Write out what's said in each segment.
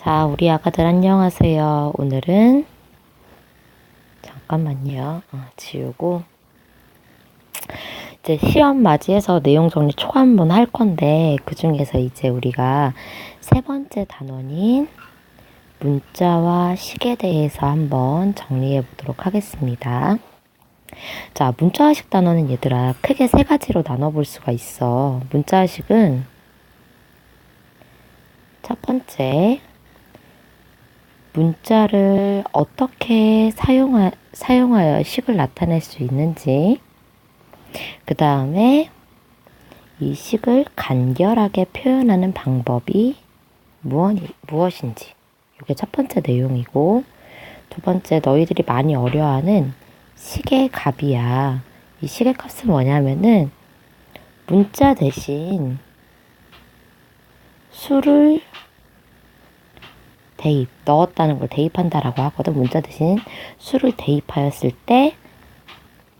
자, 우리 아가들 안녕하세요. 오늘은 잠깐만요. 어, 지우고 이제 시험 맞이해서 내용 정리 초과 한번 할 건데 그 중에서 이제 우리가 세 번째 단원인 문자와 식에 대해서 한번 정리해 보도록 하겠습니다. 자, 문자식 단어는 얘들아 크게 세 가지로 나눠 볼 수가 있어. 문자식은 첫 번째 문자를 어떻게 사용하, 사용하여 식을 나타낼 수 있는지, 그 다음에 이 식을 간결하게 표현하는 방법이 무엇, 무엇인지, 이게 첫 번째 내용이고, 두 번째 너희들이 많이 어려워하는 식의 값이야. 이 식의 값은 뭐냐면은 문자 대신 수를 대입, 넣었다는 걸 대입한다라고 하거든. 문자 대신 수를 대입하였을 때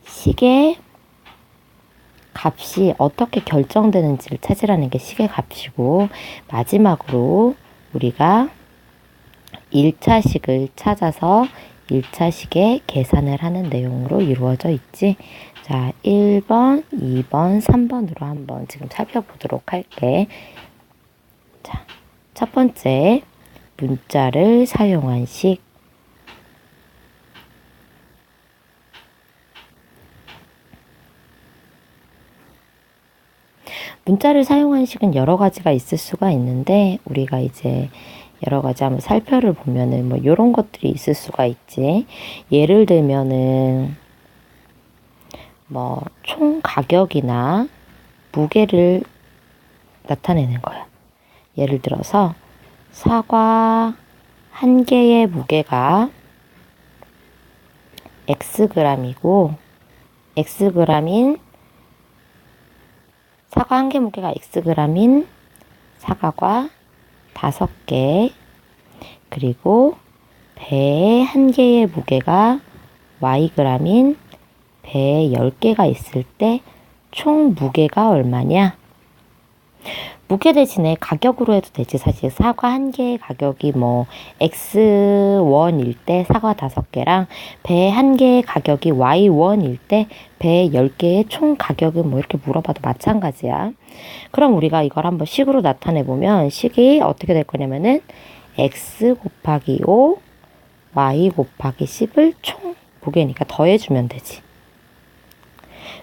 식의 값이 어떻게 결정되는지를 찾으라는 게 식의 값이고 마지막으로 우리가 1차식을 찾아서 1차식의 계산을 하는 내용으로 이루어져 있지. 자, 1번, 2번, 3번으로 한번 지금 살펴보도록 할게. 자, 첫 번째, 문자를 사용한 식. 문자를 사용한 식은 여러 가지가 있을 수가 있는데 우리가 이제 여러 가지 한번 살펴를 보면은 뭐 이런 것들이 있을 수가 있지. 예를 들면은 뭐 총 가격이나 무게를 나타내는 거야. 예를 들어서 사과 한 개의 무게가 Xg이고 Xg인 사과 한 개 무게가 Xg인 사과과 다섯 개 그리고 배 한 개의 무게가 Yg인 배 10개가 있을 때 총 무게가 얼마냐? 무게 대신에 가격으로 해도 되지. 사실 사과 한 개의 가격이 뭐 X1일 때 사과 다섯 개랑 배 한 개의 가격이 Y1일 때배 10개의 총 가격은 뭐 이렇게 물어봐도 마찬가지야. 그럼 우리가 이걸 한번 식으로 나타내 보면 식이 어떻게 될 거냐면은 X 곱하기 5 Y 곱하기 10을 총 무게니까 더해주면 되지.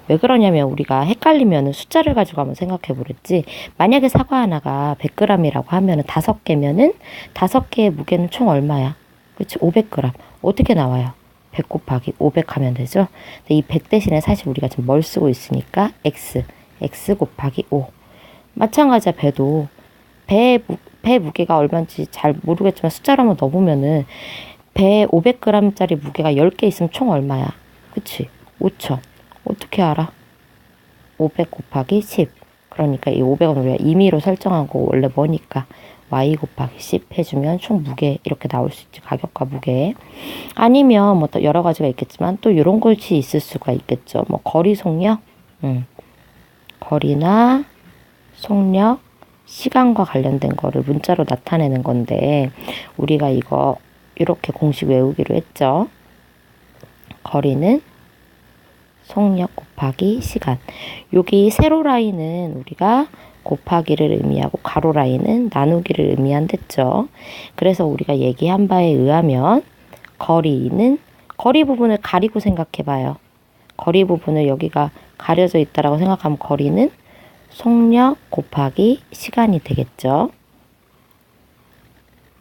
왜 그러냐면 우리가 헷갈리면 숫자를 가지고 한번 생각해 보랬지. 만약에 사과 하나가 100g이라고 하면은 다섯 개면은 다섯 개의 무게는 총 얼마야? 그렇지? 500g. 어떻게 나와요? 100 곱하기 500 하면 되죠? 근데 이 100 대신에 사실 우리가 지금 뭘 쓰고 있으니까 x, x 곱하기 5. 마찬가지야 배도 배, 배 무게가 얼마인지 잘 모르겠지만 숫자로 한번 넣어보면은 배 500g짜리 무게가 10개 있으면 총 얼마야? 그치? 5천. 어떻게 알아? 500 곱하기 10. 그러니까 이 500은 우리가 임의로 설정하고 원래 뭐니까 y 곱하기 10 해주면 총 무게 이렇게 나올 수 있지 가격과 무게 아니면 뭐 또 여러 가지가 있겠지만 또 이런 것이 있을 수가 있겠죠 뭐 거리 속력 음. 거리나 속력 시간과 관련된 거를 문자로 나타내는 건데 우리가 이거 이렇게 공식 외우기로 했죠 거리는 속력 곱하기 시간. 여기 세로 라인은 우리가 곱하기를 의미하고 가로 라인은 나누기를 의미한댔죠. 그래서 우리가 얘기한 바에 의하면 거리는 거리 부분을 가리고 생각해 봐요. 거리 부분을 여기가 가려져 있다라고 생각하면 거리는 속력 곱하기 시간이 되겠죠.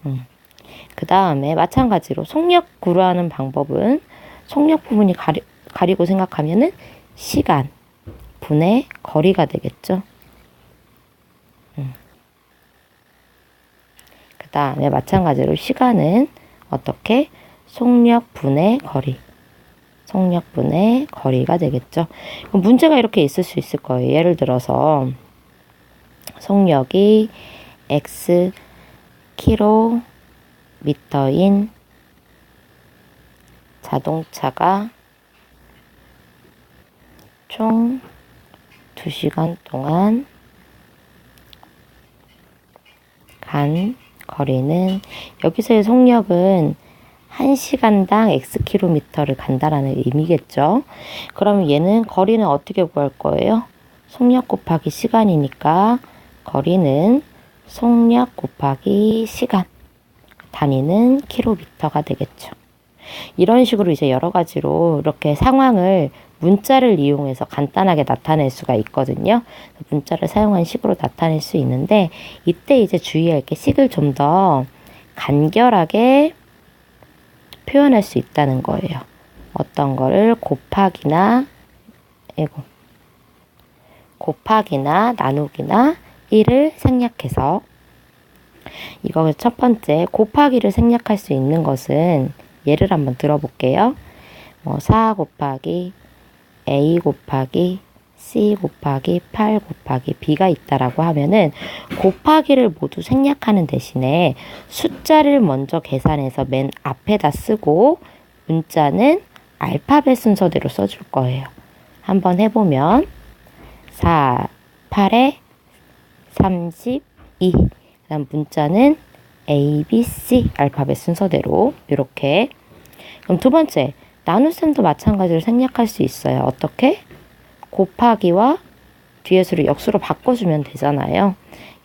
음. 그 다음에 마찬가지로 속력 구하는 방법은 속력 부분이 가리, 가리고 생각하면은 시간 분의 거리가 되겠죠. 음. 그 다음에 마찬가지로 시간은 어떻게 속력 분의 거리 속력 분의 거리가 되겠죠. 문제가 이렇게 있을 수 있을 거예요. 예를 들어서 속력이 x 킬로미터인 자동차가 총 2시간 동안 간 거리는 여기서의 속력은 1시간당 X킬로미터를 간다라는 의미겠죠. 그러면 얘는 거리는 어떻게 구할 거예요? 속력 곱하기 시간이니까 거리는 속력 곱하기 시간. 단위는 킬로미터가 되겠죠. 이런 식으로 이제 여러 가지로 이렇게 상황을 문자를 이용해서 간단하게 나타낼 수가 있거든요. 문자를 사용한 식으로 나타낼 수 있는데 이때 이제 주의할 게 식을 좀 더 간결하게 표현할 수 있다는 거예요. 어떤 거를 곱하기나 이고 곱하기나 나누기나 1을 생략해서 이거 첫 번째 곱하기를 생략할 수 있는 것은 예를 한번 들어볼게요. 뭐4 곱하기 a 곱하기 c 곱하기 8 곱하기 b가 있다라고 하면은 곱하기를 모두 생략하는 대신에 숫자를 먼저 계산해서 맨 앞에다 쓰고 문자는 알파벳 순서대로 써줄 거예요. 한번 해보면 4, 8에 32 그다음 문자는 A, B, C 알파벳 순서대로 이렇게 그럼 두 번째 나눗셈도 마찬가지로 생략할 수 있어요. 어떻게? 곱하기와 뒤에 수를 역수로 바꿔주면 되잖아요.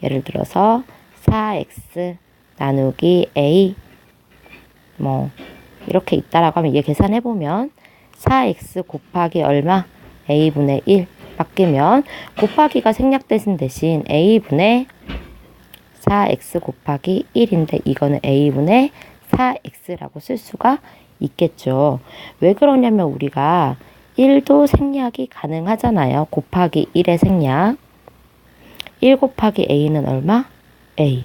예를 들어서 4x 나누기 a 뭐 이렇게 있다라고 하면 얘 계산해 보면 4x 곱하기 얼마 a분의 1 바뀌면 곱하기가 생략되신 대신 a분의 4x 곱하기 1인데 이거는 a분의 4x라고 쓸 수가 있겠죠. 왜 그러냐면 우리가 1도 생략이 가능하잖아요. 곱하기 1의 생략. 1 곱하기 a는 얼마? a.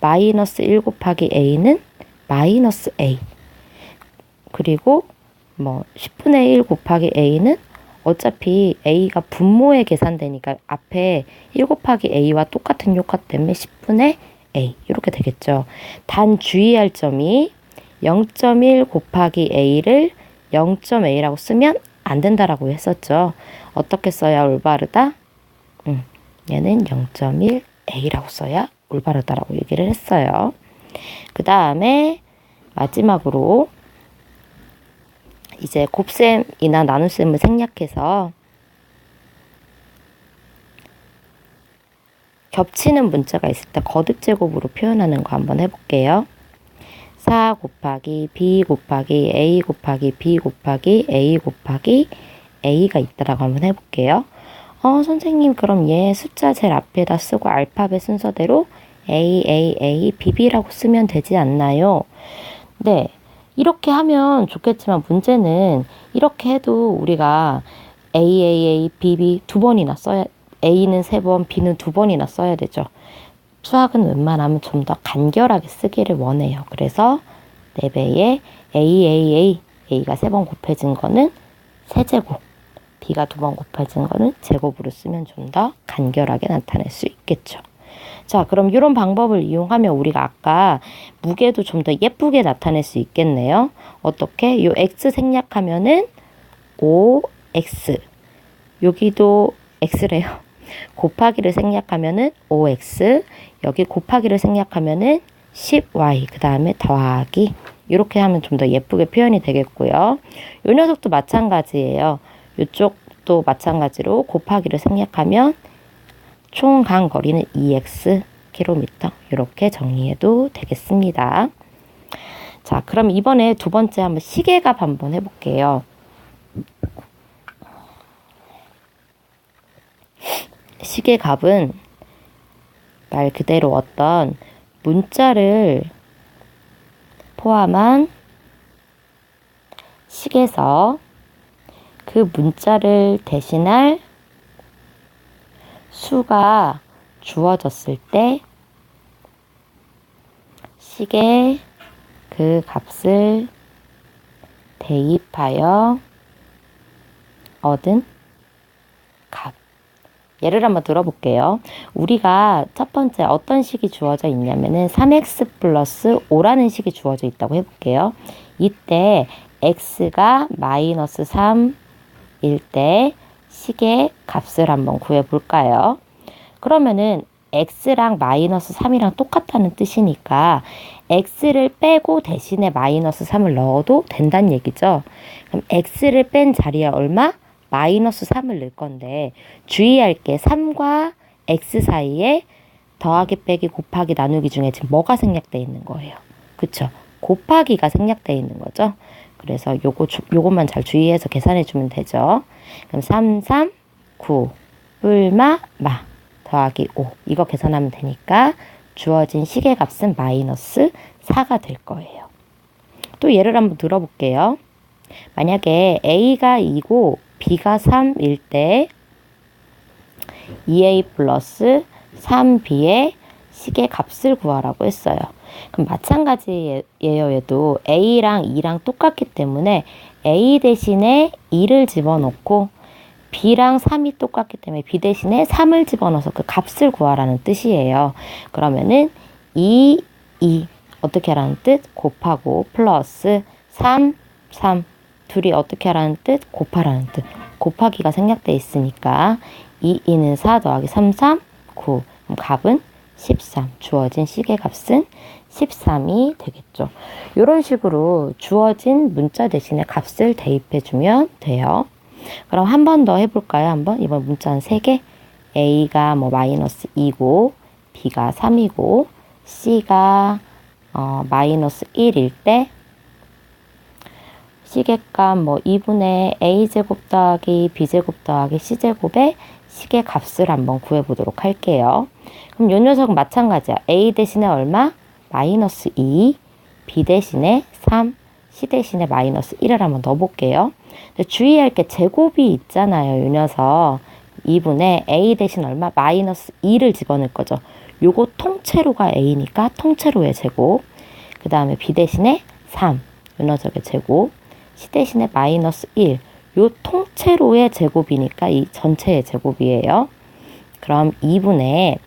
마이너스 1 곱하기 a는 마이너스 a. 그리고 뭐 10분의 1 곱하기 a는 어차피 a가 분모에 계산되니까 앞에 1 곱하기 a와 똑같은 효과 때문에 10분의 a 이렇게 되겠죠. 단 주의할 점이 0.1 곱하기 a를 0.a라고 쓰면 안 된다라고 했었죠. 어떻게 써야 올바르다? 음, 얘는 0.1a라고 써야 올바르다라고 얘기를 했어요. 그 다음에 마지막으로 이제 곱셈이나 나눗셈을 생략해서 겹치는 문자가 있을 때 거듭 제곱으로 표현하는 거 한번 해볼게요. 4 곱하기 b 곱하기 a 곱하기 b 곱하기 a 곱하기 a가 있다라고 한번 해볼게요. 어, 선생님 그럼 얘 숫자 제일 앞에다 쓰고 알파벳 순서대로 a, a, a, b, b라고 쓰면 되지 않나요? 네. 이렇게 하면 좋겠지만 문제는 이렇게 해도 우리가 a, a, a, b, b 두 번이나 써야 a는 세 번, b는 두 번이나 써야 되죠. 수학은 웬만하면 좀 더 간결하게 쓰기를 원해요. 그래서 4배에 A, A, A, A가 세 번 곱해진 거는 세제곱, B가 두 번 곱해진 거는 제곱으로 쓰면 좀 더 간결하게 나타낼 수 있겠죠. 자, 그럼 이런 방법을 이용하면 우리가 아까 무게도 좀 더 예쁘게 나타낼 수 있겠네요. 어떻게? 요 X 생략하면은 5X. 여기도 X래요. 곱하기를 생략하면은 5x, 여기 곱하기를 생략하면은 10y, 그 다음에 더하기. 이렇게 하면 좀 더 예쁘게 표현이 되겠고요. 이 녀석도 마찬가지예요. 이쪽도 마찬가지로 곱하기를 생략하면 총 간 거리는 2x 킬로미터 이렇게 정리해도 되겠습니다. 자, 그럼 이번에 두 번째 한번 시계값 한번 해볼게요. 시계 값은 말 그대로 어떤 문자를 포함한 식에서 그 문자를 대신할 수가 주어졌을 때 식에 그 값을 대입하여 얻은 값. 예를 한번 들어볼게요. 우리가 첫 번째 어떤 식이 주어져 있냐면은 3x 플러스 5라는 식이 주어져 있다고 해볼게요. 이때 x가 마이너스 3일 때 식의 값을 한번 구해볼까요? 그러면은 x랑 마이너스 3이랑 똑같다는 뜻이니까 x를 빼고 대신에 마이너스 3을 넣어도 된다는 얘기죠. 그럼 x를 뺀 자리에 얼마? 마이너스 3을 넣을 건데 주의할 게 3과 x 사이에 더하기 빼기 곱하기 나누기 중에 지금 뭐가 생략되어 있는 거예요. 그쵸? 곱하기가 생략되어 있는 거죠. 그래서 요거, 주- 요것만 잘 주의해서 계산해 주면 되죠. 그럼 3, 3, 9, 뿔마, 마, 더하기 5. 이거 계산하면 되니까 주어진 시계값은 마이너스 4가 될 거예요. 또 예를 한번 들어볼게요. 만약에 A가 2고 B가 3일 때 2A 플러스 3B의 시계 값을 구하라고 했어요. 그럼 마찬가지예요. 얘도 A랑 2랑 똑같기 때문에 A 대신에 2를 집어넣고 B랑 3이 똑같기 때문에 B 대신에 3을 집어넣어서 그 값을 구하라는 뜻이에요. 그러면은 2, 2 어떻게 하라는 뜻? 곱하고 플러스 3, 3 둘이 어떻게 하라는 뜻? 곱하라는 뜻. 곱하기가 생략돼 있으니까 2, 2는 4 더하기 3, 3, 9. 그럼 값은 13. 주어진 시계 값은 13이 되겠죠. 이런 식으로 주어진 문자 대신에 값을 대입해주면 돼요. 그럼 한 번 더 해볼까요? 한번 이번 문자는 3개. A가 뭐 마이너스 2고 B가 3이고 C가 어, 마이너스 1일 때 시계값 뭐 2분의 a제곱 더하기 b제곱 더하기 c제곱의 시계 값을 한번 구해보도록 할게요. 그럼 요 녀석은 마찬가지야. a 대신에 얼마? 마이너스 2, b 대신에 3, c 대신에 마이너스 1을 한번 넣어볼게요. 주의할 게 제곱이 있잖아요. 요 녀석. 2분의 a 대신 얼마? 마이너스 2를 집어넣을 거죠. 요거 통째로가 a니까 통째로의 제곱. 그 다음에 b 대신에 3, 요 녀석의 제곱. c 대신에 마이너스 1. 요 통째로의 제곱이니까 이 전체의 제곱이에요. 그럼 2분의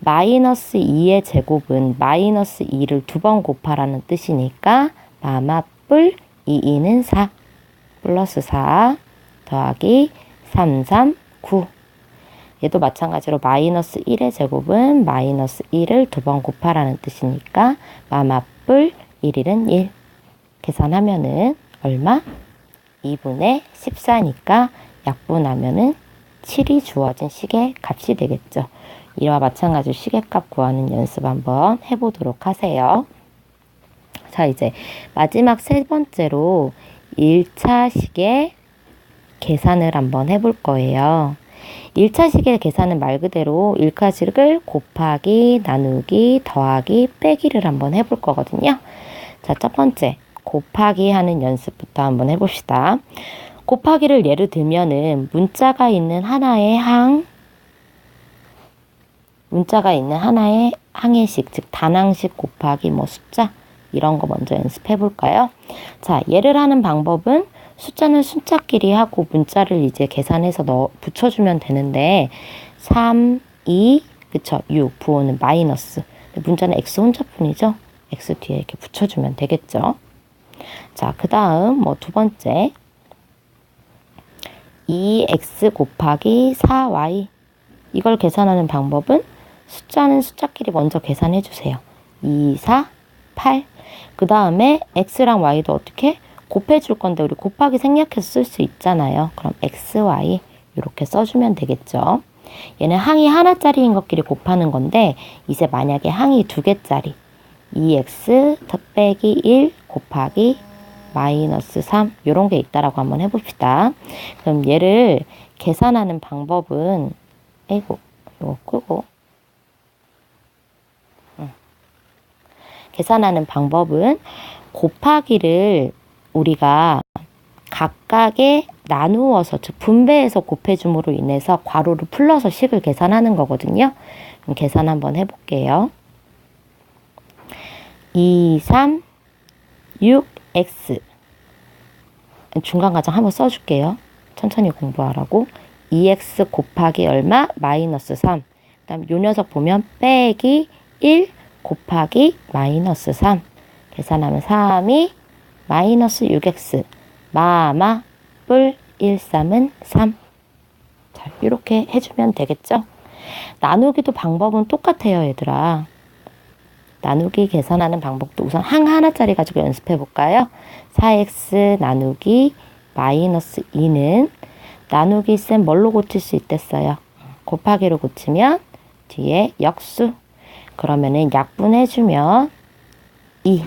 마이너스 2의 제곱은 마이너스 2를 두 번 곱하라는 뜻이니까 마마뿔 2, 2는 4 플러스 4 더하기 3, 3, 9 얘도 마찬가지로 마이너스 1의 제곱은 마이너스 1을 두 번 곱하라는 뜻이니까 마마뿔 1, 1은 1 계산하면은 얼마? 2분의 14니까 약분하면은 7이 주어진 시계 값이 되겠죠. 이와 마찬가지로 시계값 구하는 연습 한번 해보도록 하세요. 자, 이제 마지막 세 번째로 1차 시계 계산을 한번 해볼 거예요. 1차 시계 계산은 말 그대로 1가식을 곱하기, 나누기, 더하기, 빼기를 한번 해볼 거거든요. 자, 첫 번째. 곱하기 하는 연습부터 한번 해봅시다. 곱하기를 예를 들면은 문자가 있는 하나의 항, 문자가 있는 하나의 항해식, 즉 단항식 곱하기 뭐 숫자 이런 거 먼저 연습해 볼까요? 자, 예를 하는 방법은 숫자는 숫자끼리 하고 문자를 이제 계산해서 넣어 붙여주면 되는데 3, 2, 그쵸? 6, 부호는 마이너스. 문자는 x 혼자뿐이죠? x 뒤에 이렇게 붙여주면 되겠죠? 자, 그 다음 뭐 두 번째 2x 곱하기 4y 이걸 계산하는 방법은 숫자는 숫자끼리 먼저 계산해 주세요. 2, 4, 8. 그 다음에 x랑 y도 어떻게 곱해 줄 건데 우리 곱하기 생략해서 쓸 수 있잖아요. 그럼 x, y 이렇게 써주면 되겠죠. 얘는 항이 하나짜리인 것끼리 곱하는 건데 이제 만약에 항이 두 개짜리 2x 더 빼기 1 곱하기 마이너스 3 이런 게 있다라고 한번 해봅시다. 그럼 얘를 계산하는 방법은 아이고 이거 끄고 계산하는 방법은 곱하기를 우리가 각각의 나누어서 즉 분배해서 곱해줌으로 인해서 괄호를 풀러서 식을 계산하는 거거든요. 그럼 계산 한번 해볼게요. 2, 3, 6, x 중간 과정 한번 써줄게요. 천천히 공부하라고. 2x 곱하기 얼마? 마이너스 3. 그 다음 요 녀석 보면 빼기 1 곱하기 마이너스 3. 계산하면 3이 마이너스 6x. 마마 뿔 1, 3은 3. 자, 이렇게 해주면 되겠죠? 나누기도 방법은 똑같아요, 얘들아. 나누기 계산하는 방법도 우선 항 하나짜리 가지고 연습해 볼까요? 4x 나누기 마이너스 2는 나누기 쌤 뭘로 고칠 수 있댔어요? 곱하기로 고치면 뒤에 역수. 그러면은 약분해주면 2.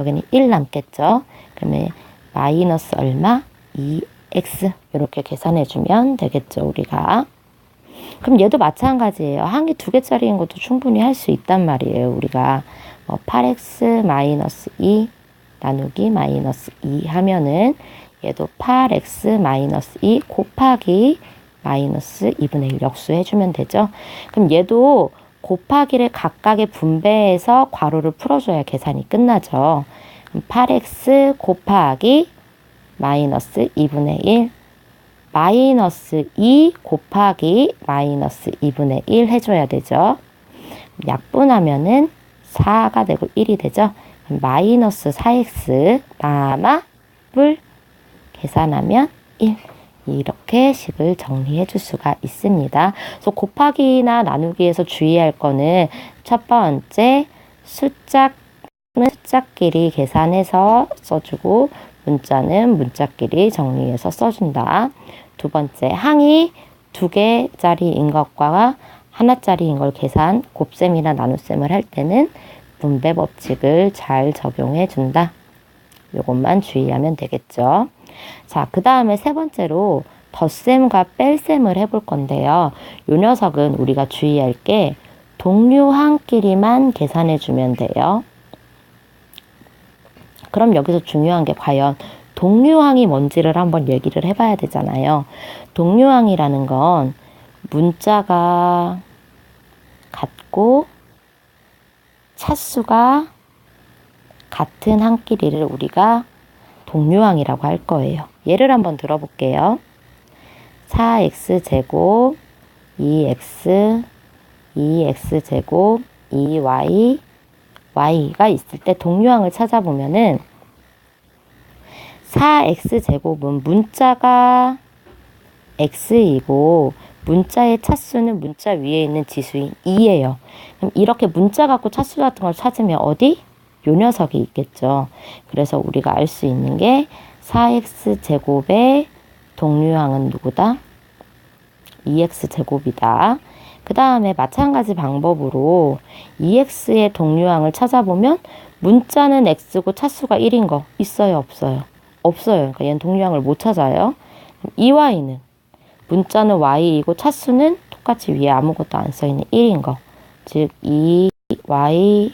여기는 1 남겠죠? 그러면 마이너스 얼마? 2x. 이렇게 계산해주면 되겠죠, 우리가. 그럼 얘도 마찬가지예요. 한 개 두 개짜리인 것도 충분히 할 수 있단 말이에요. 우리가 뭐 8x 마이너스 2 나누기 마이너스 2 하면은 얘도 8x 마이너스 2 곱하기 마이너스 2분의 1 역수해주면 되죠. 그럼 얘도 곱하기를 각각의 분배해서 괄호를 풀어줘야 계산이 끝나죠. 그럼 8x 곱하기 마이너스 2분의 1 마이너스 2 곱하기 마이너스 2분의 1 해줘야 되죠. 약분하면은 4가 되고 1이 되죠. 마이너스 4x 남아 뿔 계산하면 1 이렇게 식을 정리해 줄 수가 있습니다. 그래서 곱하기나 나누기에서 주의할 거는 첫 번째 숫자는 숫자끼리 계산해서 써주고 문자는 문자끼리 정리해서 써준다. 두 번째 항이 두 개짜리인 것과 하나짜리인 걸 계산 곱셈이나 나눗셈을 할 때는 분배 법칙을 잘 적용해 준다. 요것만 주의하면 되겠죠. 자, 그 다음에 세 번째로 덧셈과 뺄셈을 해볼 건데요. 요 녀석은 우리가 주의할 게 동류항끼리만 계산해 주면 돼요. 그럼 여기서 중요한 게 과연 동류항이 뭔지를 한번 얘기를 해봐야 되잖아요. 동류항이라는 건 문자가 같고 차수가 같은 항끼리를 우리가 동류항이라고 할 거예요. 예를 한번 들어볼게요. 4x제곱 2x 2x제곱 2y y가 있을 때 동류항을 찾아보면은 4x제곱은 문자가 x이고 문자의 차수는 문자 위에 있는 지수인 2예요. 그럼 이렇게 문자 갖고 차수 같은 걸 찾으면 어디? 요 녀석이 있겠죠. 그래서 우리가 알 수 있는 게 4x 제곱의 동류항은 누구다? 2x 제곱이다. 그 다음에 마찬가지 방법으로 2x의 동류항을 찾아보면 문자는 x고 차수가 1인 거 있어요 없어요? 없어요. 그러니까 얘는 동류항을 못 찾아요. 2y는 문자는 y이고 차수는 똑같이 위에 아무것도 안 써있는 1인 거. 즉 2y의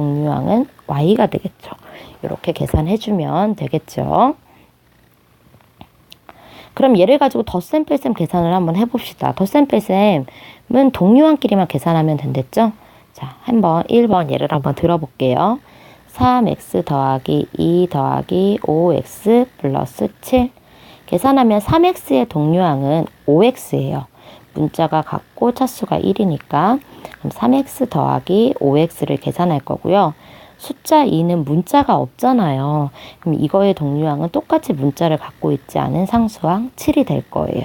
동류항은 y가 되겠죠. 이렇게 계산해주면 되겠죠. 그럼 얘를 가지고 덧셈 뺄셈 계산을 한번 해봅시다. 덧셈 뺄셈은 동류항끼리만 계산하면 된댔죠? 자, 한번 1번 예를 한번 들어볼게요. 3x 더하기 2 더하기 5x 플러스 7 계산하면 3x의 동류항은 5x예요. 문자가 같고 차수가 1이니까 그럼 3x 더하기 5x를 계산할 거고요. 숫자 2는 문자가 없잖아요. 그럼 이거의 동류항은 똑같이 문자를 갖고 있지 않은 상수항 7이 될 거예요.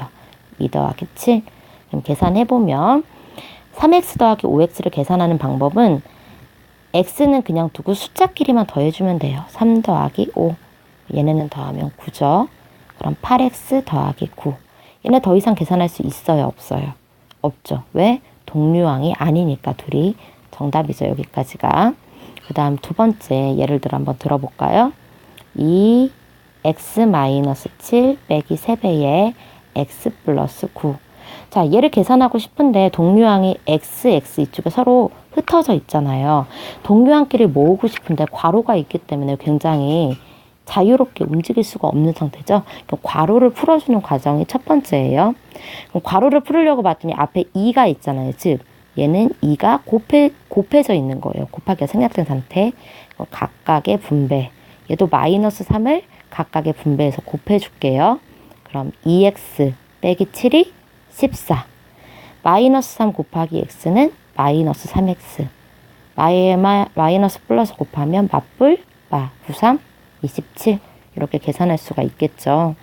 2 더하기 7. 그럼 계산해보면 3x 더하기 5x를 계산하는 방법은 x는 그냥 두고 숫자끼리만 더해주면 돼요. 3 더하기 5. 얘네는 더하면 9죠. 그럼 8x 더하기 9. 얘네 더 이상 계산할 수 있어요? 없어요? 없죠. 왜? 동류항이 아니니까 둘이 정답이죠. 여기까지가. 그 다음 두 번째 예를 들어 한번 들어볼까요? 2 x 마이너스 7 빼기 3배의 x 플러스 9. 자, 얘를 계산하고 싶은데 동류항이 x, x 이쪽에 서로 흩어져 있잖아요. 동류항끼리 모으고 싶은데 괄호가 있기 때문에 굉장히 자유롭게 움직일 수가 없는 상태죠. 괄호를 풀어주는 과정이 첫 번째예요. 그럼 괄호를 풀으려고 봤더니 앞에 2가 있잖아요. 즉 얘는 2가 곱해, 곱해져 있는 거예요. 곱하기가 생략된 상태. 각각의 분배. 얘도 마이너스 3을 각각의 분배해서 곱해줄게요. 그럼 2x 빼기 7이 14. 마이너스 3 곱하기 x는 마이너스 3x. 마이, 마이너스 플러스 곱하면 맞불, 마, 93, 27. 이렇게 계산할 수가 있겠죠.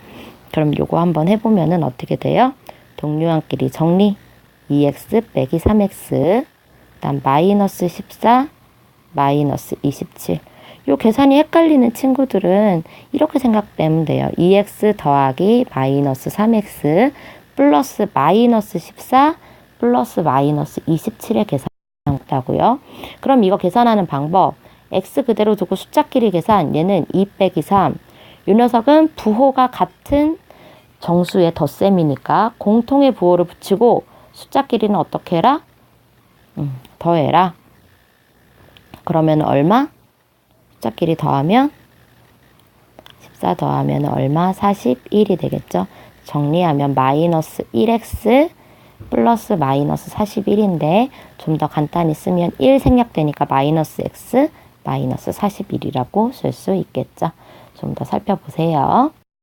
그럼 요거 한번 해보면은 어떻게 돼요? 동류항끼리 정리. 2x 빼기 3x 그다음 마이너스 14 마이너스 27. 요 계산이 헷갈리는 친구들은 이렇게 생각하면 돼요. 2x 더하기 마이너스 3x 플러스 마이너스 14 플러스 마이너스 27의 계산이다고요. 그럼 이거 계산하는 방법 x 그대로 두고 숫자끼리 계산 얘는 2 빼기 3. 요 녀석은 부호가 같은 정수의 덧셈이니까 공통의 부호를 붙이고 숫자끼리는 어떻게 해라? 음, 더해라. 그러면 얼마? 숫자끼리 더하면 14 더하면 얼마? 41이 되겠죠. 정리하면 마이너스 1x 플러스 마이너스 41인데 좀 더 간단히 쓰면 1 생략되니까 마이너스 x 마이너스 41이라고 쓸 수 있겠죠. 좀 더 살펴보세요.